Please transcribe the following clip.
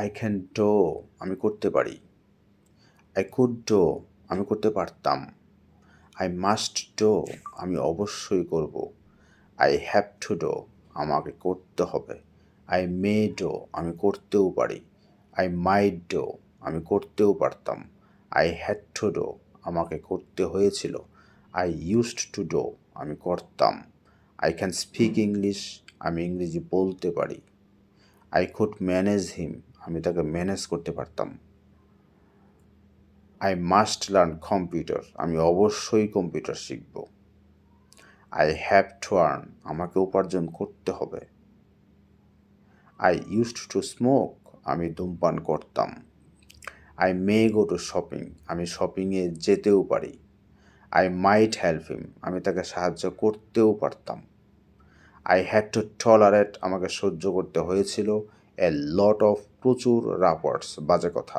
I can do আমি করতে পারি। আই কুড ডো আমি করতে পারতাম। আই মাস্ট ডো আমি অবশ্যই করব। আই হ্যাভ টু ডো আমাকে করতে হবে। আই মে ডো আমি করতেও পারি। আই মাইট ডো আমি করতেও পারতাম। আই হ্যাড টু ডো আমাকে করতে হয়েছিল। আই ইউজড টু ডো আমি করতাম। আই ক্যান স্পিক ইংলিশ আমি ইংরেজি বলতে পারি। আই কুড ম্যানেজ হিম আমি তাকে ম্যানেজ করতে পারতাম। আই মাস্ট লার্ন কম্পিউটার আমি অবশ্যই কম্পিউটার শিখব। আই হ্যাভ টু আর্ন আমাকে উপার্জন করতে হবে। আই ইউজড টু স্মোক আমি ধূমপান করতাম। I may go to shopping আমি শপিংয়ে যেতেও পারি। আই মাইট হেল্প হিম আমি তাকে সাহায্য করতেও পারতাম। আই হ্যাড টু টলারেট আমাকে সহ্য করতে হয়েছিল। এ লট অফ প্রচুর রাপার্টস বাজে কথা।